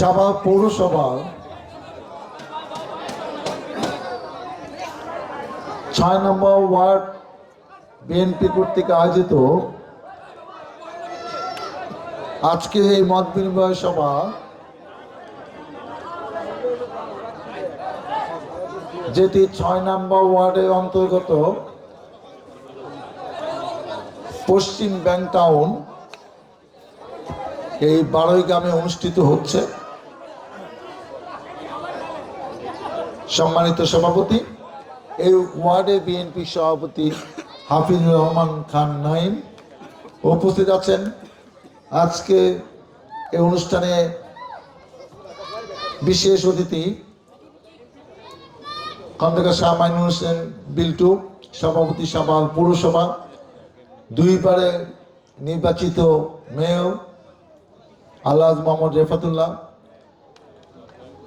সাবা পৌরসভা। ছয় নম্বর word BNP কর্তৃক আয়োজিত আজকে এই মত বিনিময় সভা যেটি ছয় নম্বর ওয়ার্ডের অন্তর্গত পশ্চিম ব্যাংক টাউন এই বারোই গ্রামে অনুষ্ঠিত হচ্ছে। সম্মানিত সভাপতি, এই ওয়ার্ডে বিএনপি সভাপতি হাফিজুর রহমান খান নাইম উপস্থিত আছেন। আজকে এই অনুষ্ঠানে বিশেষ অতিথি খন্দকার শাহ মাইনুল হোসেন বিল্টু, সভাপতি সভা পৌরসভা, দুই পারে নির্বাচিত মেয়র আল্লাহ মোহাম্মদ রেফাতুল্লাহ,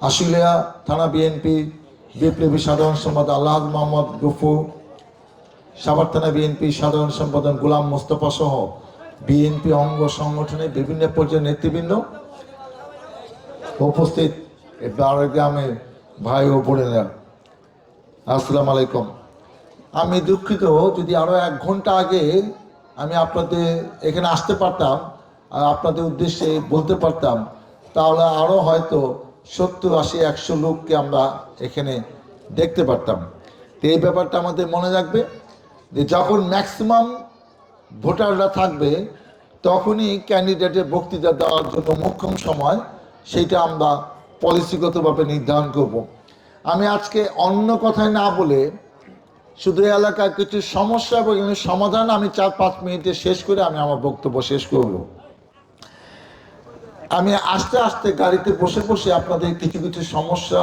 আশুলিয়া থানা বিএনপি বিপ্লবী সাধারণ সম্পাদক আল্লাহ মোহাম্মদ গফু সাভার থানা বিএনপি সাধারণ সম্পাদক গোলাম মোস্তফা সহ বিএনপি অঙ্গ সংগঠনের বিভিন্ন পর্যায়ের নেতৃবৃন্দ উপস্থিত গ্রামের ভাই ও বোনেরা। আসসালাম আলাইকুম। আমি দুঃখিত, যদি আরও এক ঘণ্টা আগে আমি আপনাদের এখানে আসতে পারতাম আর আপনাদের উদ্দেশ্যে বলতে পারতাম, তাহলে আরও হয়তো সত্তর, আশি, একশো লোককে আমরা এখানে দেখতে পারতাম। তো এই ব্যাপারটা আমাদের মনে রাখবে যে যখন ম্যাক্সিমাম ভোটাররা থাকবে, তখনই ক্যান্ডিডেটের বক্তৃতা দেওয়ার জন্য মোক্ষম সময় সেইটা আমরা পলিসিগতভাবে নির্ধারণ করব। আমি আজকে অন্য কথায় না বলে শুধু এলাকার কিছু সমস্যা এবং সমাধান আমি চার পাঁচ মিনিটে শেষ করে আমি আমার বক্তব্য শেষ করব। আমি আস্তে আস্তে গাড়িতে বসে বসে আপনাদের কিছু কিছু সমস্যা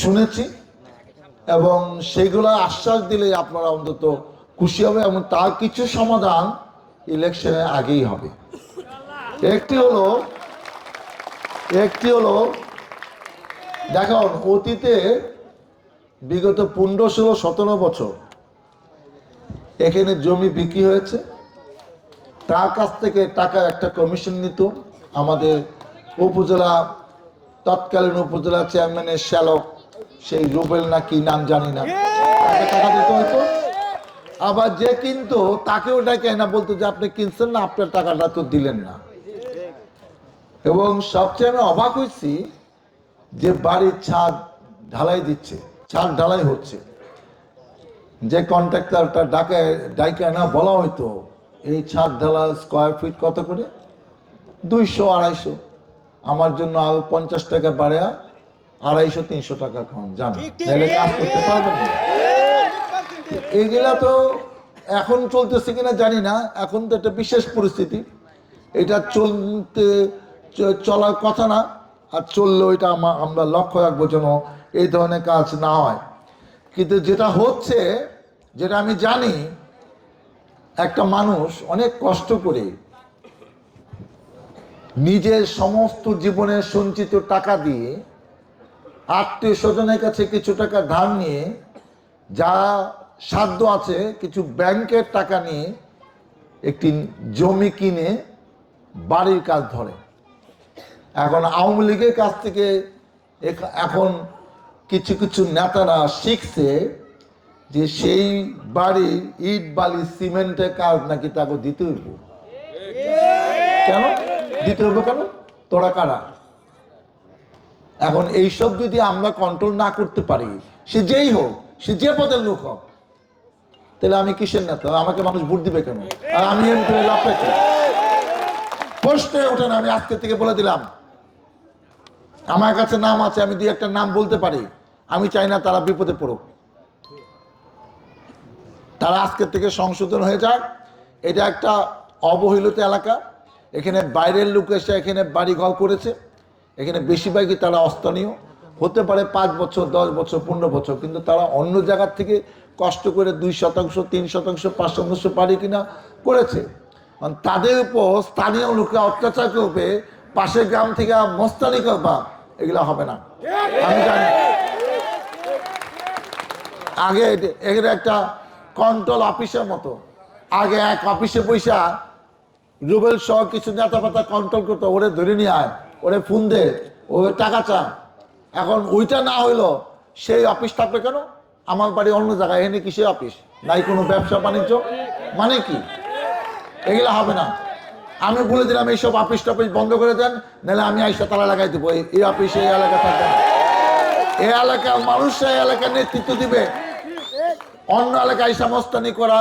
শুনেছি এবং সেগুলো আশ্বাস দিলে আপনারা অন্তত খুশি হবে এবং তার কিছু সমাধান ইলেকশনের আগেই হবে। একটি হলো একটি হলো, দেখুন, অতীতে বিগত পনেরো, ষোলো, সতেরো বছর এখানে জমি বিক্রি হয়েছে। তার কাছ থেকে টাকা একটা কমিশন নিত। আমাদের উপজেলা, তৎকালীন উপজেলা চেয়ারম্যানের শ্যালক, সেই রুবেল না কি নাম জানি না। টাকা দিতে হতো। আবার যে কিনতো, তাকেও ডাকে না বলতো যে, আপনি কিনছেন না, আপনার টাকাটা তো দিলেন না। এবং সবচেয়ে আমি অবাক হয়েছি যে, বাড়ির ছাদ ঢালাই দিচ্ছে, ছাদ ঢালাই হচ্ছে। যে কন্ট্রাক্টরটা ডাকে, ডাইকে না বলা হয়তো এই ছাদ ঢালা স্কোয়ার ফিট কত করে? দুইশো আড়াইশো। আমার জন্য আরও পঞ্চাশ টাকা বাড়ে আড়াইশো তিনশো টাকা কম জান। তাহলে কাজ করতে পারবেন না। এইগুলা তো এখন চলতেছে কিনা জানি না। এখন তো একটা বিশেষ পরিস্থিতি। এটা চলতে চলার কথা না। আর চললেও এটা আমা- আমরা লক্ষ্য রাখব যেন এই ধরনের কাজ না হয়। কিন্তু যেটা হচ্ছে যেটা আমি জানি একটা মানুষ অনেক কষ্ট করে নিজের সমস্ত জীবনের সঞ্চিত টাকা দিয়ে আত্মীয় স্বজনের কাছে কিছু টাকা ধার নিয়ে, যা সাধ্য আছে, কিছু ব্যাংকের টাকা নিয়ে একটি জমি কিনে বাড়ির কাজ ধরে। এখন আওয়ামী লীগের কাছ থেকে এখন কিছু কিছু নেতারা শিখছে যে সেই বাড়ির ইট, বালি, সিমেন্টের কাজ নাকি তাকে দিতে হইব? কেন? দিতে হইব কেন? তোরা কারা? এখন এইসব যদি আমরা কন্ট্রোল না করতে পারি, সে যেই হোক, সে যে পদের লোক হোক, তাহলে আমি কিসের নেতা? আমাকে মানুষ ভোট দিবে কেন? আর আমি এমপি লাভটা প্রশ্নে ওঠে না, আমি আজকে থেকে বলে দিলাম। আমার কাছে নাম আছে, আমি দুই একটা নাম বলতে পারি। আমি চাই না তারা বিপদে পড়ুক। তারা আজকের থেকে সংশোধন হয়ে যাক। এটা একটা অবহেলিত এলাকা। এখানে বাইরের লোক এসে এখানে বাড়ি ঘর করেছে। এখানে বেশিরভাগই তারা অস্থানীয়। হতে পারে পাঁচ বছর, দশ বছর, পনেরো বছর, কিন্তু তারা অন্য জায়গার থেকে কষ্ট করে দুই শতাংশ, তিন শতাংশ, পাঁচ শতাংশ পারি কিনা করেছে। কারণ তাদের উপর স্থানীয় লোকরা অত্যাচার করবে, পাশের গ্রাম থেকে মস্তানি করবা, এগুলো হবে না। আমি জানি। আগে এখানে একটা কন্ট্রোল অফিসের মতো। আগে এক অফিসে পয়সা রুবেল সহ কিছু নেতা পাতা কন্ট্রোল করতো, ওরে ধরে নিয়ে আয়, ওরে ফোন দে, ও টাকা চান এখন ওইটা না হইল, সেই অফিস থাকবে কেন? আমার বাড়ি অন্য জায়গায় এখানে কিসের অফিস নাই কোনো ব্যবসা, বাণিজ্য? মানে কি? এগুলো হবে না। আমি বলে দিলাম, এইসব অফিস টফিস বন্ধ করে দেন, নাহলে আমি আইসা তালা লাগাই দেবো। এই- এই অফিসে এই এলাকা থাকবে এই এলাকার মানুষরা এই এলাকার নেতৃত্ব দিবে। অন্য এলাকায় আইসা মস্তানি করা,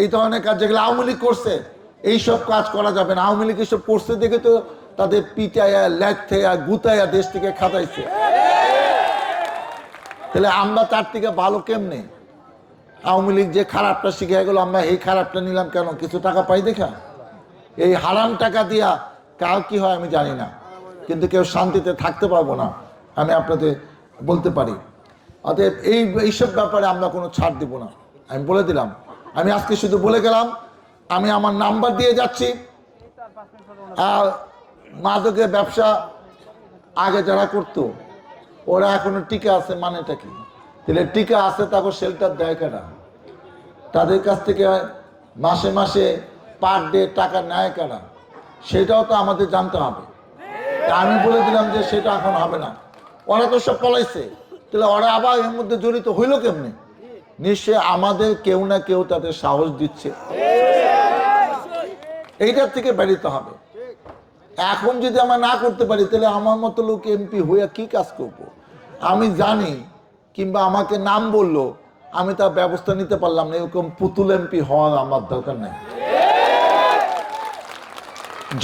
এই ধরনের কাজ যেগুলো আওয়ামী লীগ করছে, এইসব কাজ করা যাবে না। আওয়ামী লীগ এসব করছে দেখে তো তাদের পিটাইয়া ল্যাথেয়া গুতাইয়া দেশ থেকে খাতাইছে তাহলে আমরা তার থেকে ভালো কেমনে? আওয়ামী লীগ যে খারাপটা শিখে গেল, আমরা এই খারাপটা নিলাম কেন? কিছু টাকা পাই দেখা? এই হারাম টাকা দিয়া কার কি হয় আমি জানি না। কিন্তু কেউ শান্তিতে থাকতে পারব না। আমি আপনাদের বলতে পারি। অতএব এই, এইসব ব্যাপারে আমরা কোনো ছাড় দিব না। আমি বলে দিলাম। আমি আজকে শুধু বলে গেলাম, আমি আমার নাম্বার দিয়ে যাচ্ছি। আর মাদকের ব্যবসা আগে যারা করতো, ওরা এখনও টিকা আছে মানেটা কি? তাহলে টিকা আছে তাকে শেল্টার দেয় কেনা তাদের কাছ থেকে মাসে মাসে পার ডে টাকা নেয় কেনা সেটাও তো আমাদের জানতে হবে। আমি বলে দিলাম যে সেটা এখন হবে না। ওরা তো সব পলাইছে। তাহলে ওরা আবার এর মধ্যে জড়িত হইল কেমনি? নিশ্চয় আমাদের কেউ না কেউ তাদের সাহস দিচ্ছে। এইটার থেকে বেরিতে হবে। এখন যদি আমরা না করতে পারি, তাহলে আমার মতো লোক এমপি হইয়া কি কাজ করব। আমি জানি, কিংবা আমাকে নাম বলল, আমি তার ব্যবস্থা নিতে পারলাম না, এরকম পুতুল এমপি হওয়ার আমার দরকার নেই।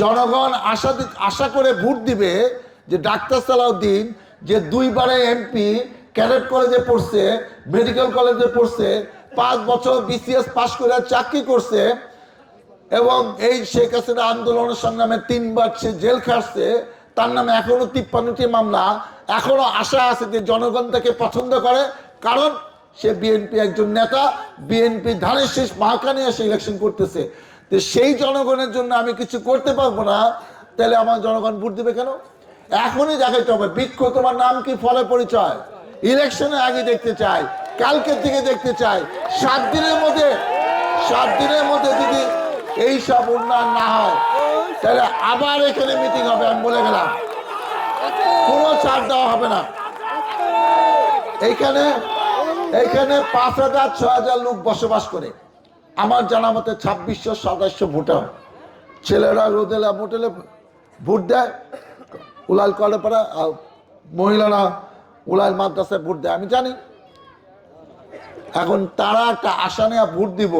জনগণ আশা আশা করে ভোট দিবে যে ডাক্তার সালাউদ্দিন যে দুইবারে এমপি ক্যাডেট কলেজে পড়ছে, মেডিকেল কলেজে পড়ছে, পাঁচ বছর বিসিএস পাশ করে চাকরি করছে, এবং এই শেখ হাসিনা আন্দোলনের সংগ্রামে তিনবার সে জেল খাটছে, তার নামে এখনও তিপ্পান্নটি মামলা, এখনও আশা আছে যে জনগণ তাকে পছন্দ করে, কারণ সে বিএনপি একজন নেতা বিএনপি ধানের শেষ মাহাকানে এসে ইলেকশন করতেছে। তো সেই জনগণের জন্য আমি কিছু করতে পারব না, তাহলে আমার জনগণ ভোট দিবে কেন? এখনই দেখাইতে হবে, বৃক্ষ তোমার নাম কি, ফলে পরিচয়? ইলেকশনের আগে দেখতে চাই, কালকের থেকে দেখতে চাই, সাত দিনের মধ্যে, সাত দিনের মধ্যে যদি এই সব উন্নয়ন না হয়, তাহলে আবার এখানে মিটিং হবে, আমি বলে গেলাম। কোনো ছাড় দেওয়া হবে না। এইখানে এইখানে পাঁচ হাজার ছ হাজার লোক বসবাস করে। আমার জানা মতে ছাব্বিশশো সাতাশশো ভোটার। ছেলেরা রোদেলা মোটেলে ভোট দেয় উলাল কলে পারা আর মহিলারা উলাল মাদ্রাসায় ভোট দেয়। আমি জানি, এখন তারা একটা আশা নেওয়া ভোট দিব,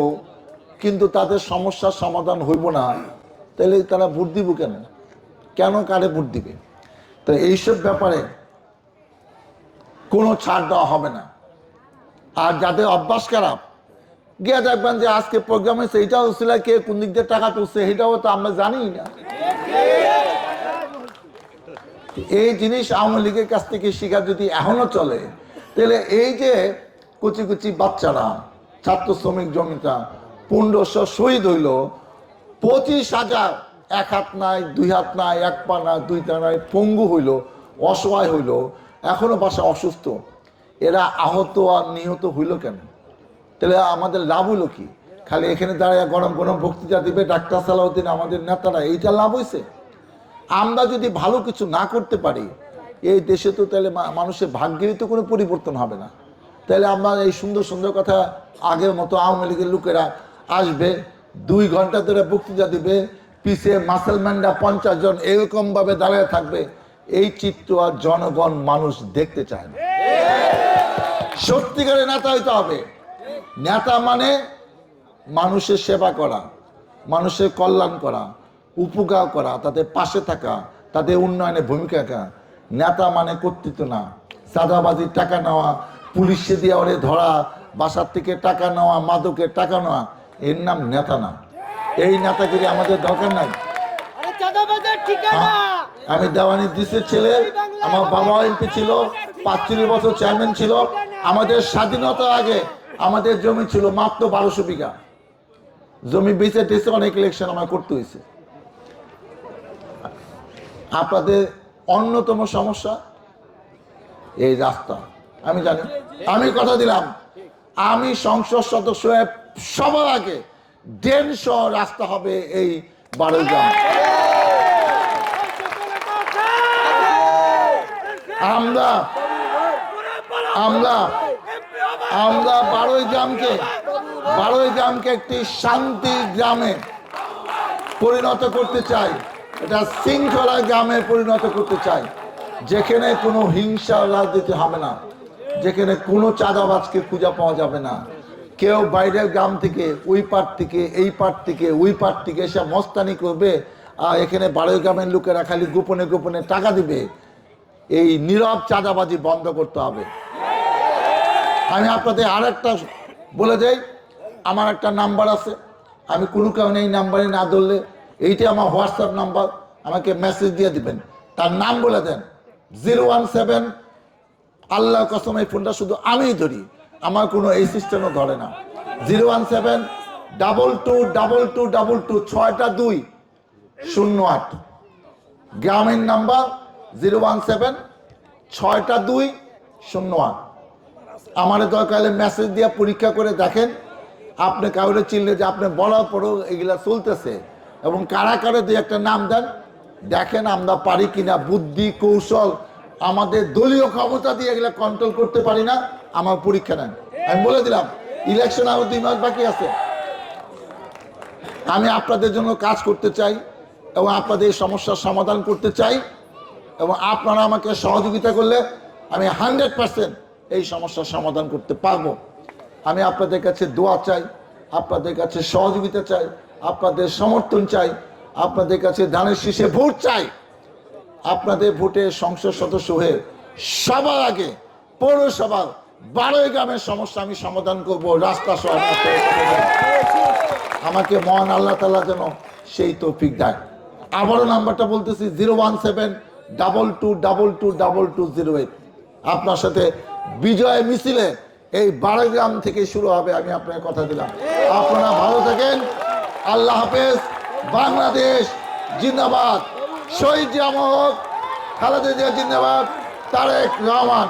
কিন্তু তাদের সমস্যার সমাধান হইব না। তাহলে তারা ভোট দিব কেন? কেন কারে ভোট দিবে? তো এইসব ব্যাপারে কোনো ছাড় দেওয়া হবে না। আর যাদের অভ্যাস খারাপ, গিয়ে দেখবেন যে আজকে প্রোগ্রাম এইটাও ছিল কে কোন দিক দিয়ে টাকা তুলছে, সেটাও তো আমরা জানি না। এই জিনিস আওয়ামী লীগের কাছ থেকে শিখা যদি এখনও চলে, তাহলে এই যে কুচি কুচি বাচ্চারা, ছাত্র শ্রমিক জমিটা পনেরোশো শহীদ হইল, পঁচিশ হাজার, এক হাত নাই, দুই হাত নাই, এক পা নাই, দুই পা নাই, পঙ্গু হইল, অসহায় হইল, এখনও বাসা অসুস্থ। এরা আহত আর নিহত হইল কেন? তাহলে আমাদের লাভ হইল কি? খালি এখানে দাঁড়িয়ে গরম গরম বক্তৃতা দিবে ডাক্তার সালাউদ্দিন, আমাদের নেতারা, এইটা লাভ হয়েছে আমরা যদি ভালো কিছু না করতে পারি, এই দেশে তো তাহলে মানুষের ভাগ্যেরই তো কোনো পরিবর্তন হবে না। তাহলে আমরা এই সুন্দর সুন্দর কথা আগের মতো আওয়ামী লীগের লোকেরা আসবে, দুই ঘণ্টা ধরে বক্তৃতা দিবে, পিছে মাসেলম্যানরা পঞ্চাশ জন এরকমভাবে দাঁড়িয়ে থাকবে, এই চিত্র আর জনগণ মানুষ দেখতে চায় না। সত্যিকারের নেতা হইতে হবে। নেতা মানে মানুষের সেবা করা, মানুষের কল্যাণ করা। উপকার করা তাদের পাশে থাকা তাদের উন্নয়নে ভূমিকা রাখা। নেতা মানে কর্তৃত্ব না। সাদাবাজির টাকা নেওয়া পুলিশে দিয়ে ওরে ধরা বাসার থেকে টাকা নেওয়া মাদকের টাকা নেওয়া এর নাম নেতা না। এই নেতাগিরি আমাদের দরকার নাই। আরে আমি দেওয়ানি দিসের ছেলে আমার বাবা এমপি ছিল পাঁচচল্লিশ বছর চেয়ারম্যান ছিল। আমাদের স্বাধীনতার আগে আমাদের জমি ছিল মাত্র বারোশো বিঘা। জমি বেঁচে টেসে অনেক ইলেকশন আমার করতে হয়েছে। আপনাদের অন্যতম সমস্যা? এই রাস্তা। আমি জানি। আমি কথা দিলাম। আমি সংসদ সদস্য সবার আগে দেড়শো রাস্তা হবে এই বারোগ্রাম আমরা আমরা আমরা বারোই গ্রামকে বারোই গ্রামকে একটি শান্তি গ্রামে পরিণত করতে চাই। এটা শৃঙ্খলা গ্রামে পরিণত করতে চাই। যেখানে কোনো হিংসা রাজনীতি হবে না। যেখানে কোনো চাঁদাবাজকে খুঁজে পাওয়া যাবে না। কেউ বাইরের গ্রাম থেকে, ওই পার থেকে, এই পার থেকে, ওই পার থেকে এসে মস্তানি করবে আর এখানে বারোই গ্রামের লোকেরা খালি গোপনে গোপনে টাকা দিবে। এই নীরব চাঁদাবাজি বন্ধ করতে হবে। আমি আপনাদের আর একটা বলে যাই আমার একটা নাম্বার আছে। আমি কোনো কারণে এই নাম্বারে না ধরলে এইটা আমার হোয়াটসঅ্যাপ নাম্বার, আমাকে মেসেজ দিয়ে দিবেন। তার নাম বলে দেন, জিরো ওয়ান সেভেন, আল্লাহ কসম, এই ফোনটা শুধু আমিই ধরি, আমার কোনো এই সিস্টেমও ধরে না। Zero one seven, double two double two double two, ছয়টা দুই, শূন্য আট। গ্রামীণ নাম্বার, জিরো ওয়ান সেভেন, ছয়টা দুই, শূন্য আট। আমার দরকার হলে মেসেজ দিয়ে পরীক্ষা করে দেখেন, আপনি কাউরে চিনলে যে আপনি বলার পরও এগুলা চলতেছে। এবং কারা কারা দিয়ে একটা নাম দেন? দেখেন আমরা পারি কিনা বুদ্ধি, কৌশল, আমাদের দলীয় ক্ষমতা দিয়ে এগুলো কন্ট্রোল করতে পারি না, আমার পরীক্ষা নেন। আমি বলে দিলাম ইলেকশন আরও দুই মাস বাকি আছে। আমি আপনাদের জন্য কাজ করতে চাই এবং আপনাদের সমস্যার সমাধান করতে চাই এবং আপনারা আমাকে সহযোগিতা করলে আমি হান্ড্রেড পার্সেন্ট এই সমস্যার সমাধান করতে পারব। আমি আপনাদের কাছে দোয়া চাই, আপনাদের কাছে সহযোগিতা চাই আপনাদের সমর্থন চাই, আপনাদের কাছে ধানের শীষে ভোট চাই। আপনাদের ভোটে সংসদ সদস্য হয়ে সবার আগে পৌরসভার বারোই গ্রামের সমস্যা আমি সমাধান করব, রাস্তা আমাকে মহান আল্লাহ তালা যেন সেই তৌফিক দেয় আবারও নাম্বারটা বলতেছি zero one seven double two double two double two zero eight. আপনার সাথে বিজয় মিছিলে এই বারোগ্রাম থেকে শুরু হবে, আমি আপনার কথা দিলাম। আপনারা ভালো থাকেন। আল্লাহ হাফেজ বাংলাদেশ জিন্দাবাদ। শহীদ জামক খালেদা জিয়া জিন্দাবাদ তারেক রহমান।